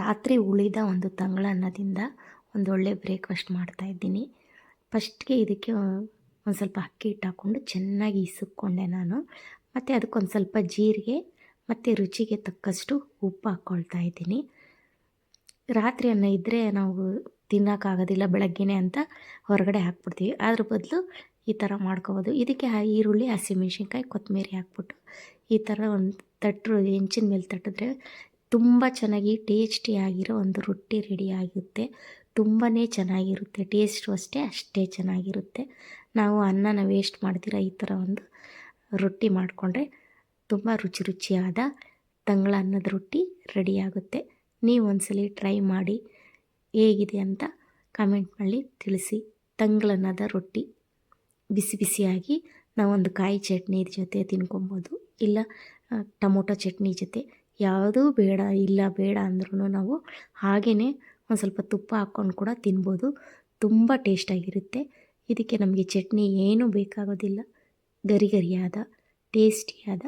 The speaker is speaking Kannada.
ರಾತ್ರಿ ಉಳಿದ ಒಂದು ತಂಗಳ ಅನ್ನದಿಂದ ಒಂದೊಳ್ಳೆ ಬ್ರೇಕ್ಫಾಸ್ಟ್ ಮಾಡ್ತಾಯಿದ್ದೀನಿ ಫಸ್ಟ್ಗೆ ಇದಕ್ಕೆ ಒಂದು ಸ್ವಲ್ಪ ಅಕ್ಕಿ ಹಿಟ್ಟು ಹಾಕ್ಕೊಂಡು ಚೆನ್ನಾಗಿ ಇಸುಕ್ಕೊಂಡೆ ನಾನು. ಮತ್ತು ಅದಕ್ಕೊಂದು ಸ್ವಲ್ಪ ಜೀರಿಗೆ ಮತ್ತು ರುಚಿಗೆ ತಕ್ಕಷ್ಟು ಉಪ್ಪು ಹಾಕ್ಕೊಳ್ತಾ ಇದ್ದೀನಿ. ರಾತ್ರಿ ಅನ್ನ ಇದ್ದರೆ ನಾವು ತಿನ್ನೋಕ್ಕಾಗೋದಿಲ್ಲ ಬೆಳಗ್ಗೆನೇ ಅಂತ ಹೊರಗಡೆ ಹಾಕ್ಬಿಡ್ತೀವಿ. ಅದ್ರ ಬದಲು ಈ ಥರ ಮಾಡ್ಕೋಬೋದು. ಇದಕ್ಕೆ ಈರುಳ್ಳಿ ಹಸಿಮೆಣ್ಸಿನ್ಕಾಯಿ ಕೊತ್ತಂಬರಿ ಹಾಕ್ಬಿಟ್ಟು ಈ ಥರ ಒಂದು ತಟ್ಟರು ಹೆಂಚಿನ ಮೇಲೆ ತಟ್ಟಿದ್ರೆ ತುಂಬ ಚೆನ್ನಾಗಿ ಟೇಸ್ಟಿಯಾಗಿರೋ ಒಂದು ರೊಟ್ಟಿ ರೆಡಿ ಆಗುತ್ತೆ ತುಂಬಾ ಚೆನ್ನಾಗಿರುತ್ತೆ. ಟೇಸ್ಟು ಅಷ್ಟೇ ಅಷ್ಟೇ ಚೆನ್ನಾಗಿರುತ್ತೆ. ನಾವು ಅನ್ನನ ವೇಸ್ಟ್ ಮಾಡ್ದಿರ ಈ ಥರ ಒಂದು ರೊಟ್ಟಿ ಮಾಡಿಕೊಂಡ್ರೆ ತುಂಬ ರುಚಿ ರುಚಿಯಾದ ತಂಗಳ ಅನ್ನದ ರೊಟ್ಟಿ ರೆಡಿಯಾಗುತ್ತೆ ನೀವು ಒಂದ್ಸಲಿ ಟ್ರೈ ಮಾಡಿ ಹೇಗಿದೆ ಅಂತ ಕಮೆಂಟ್ ಮಾಡಿ ತಿಳಿಸಿ. ತಂಗಳನ್ನದ ರೊಟ್ಟಿ ಬಿಸಿ ಬಿಸಿಯಾಗಿ ನಾವೊಂದು ಕಾಯಿ ಚಟ್ನಿ ಜೊತೆ ತಿನ್ಕೊಬೋದು. ಇಲ್ಲ, ಟೊಮೊಟೊ ಚಟ್ನಿ ಜೊತೆ ಯಾವುದೂ ಬೇಡ, ಇಲ್ಲ ಬೇಡ ಅಂದ್ರೂ ನಾವು ಹಾಗೇ ಒಂದು ಸ್ವಲ್ಪ ತುಪ್ಪ ಹಾಕ್ಕೊಂಡು ಕೂಡ ತಿನ್ಬೋದು. ತುಂಬ ಟೇಸ್ಟಾಗಿರುತ್ತೆ ಇದಕ್ಕೆ ನಮಗೆ ಚಟ್ನಿ ಏನೂ ಬೇಕಾಗೋದಿಲ್ಲ. ಗರಿ ಗರಿಯಾದ, ಟೇಸ್ಟಿಯಾದ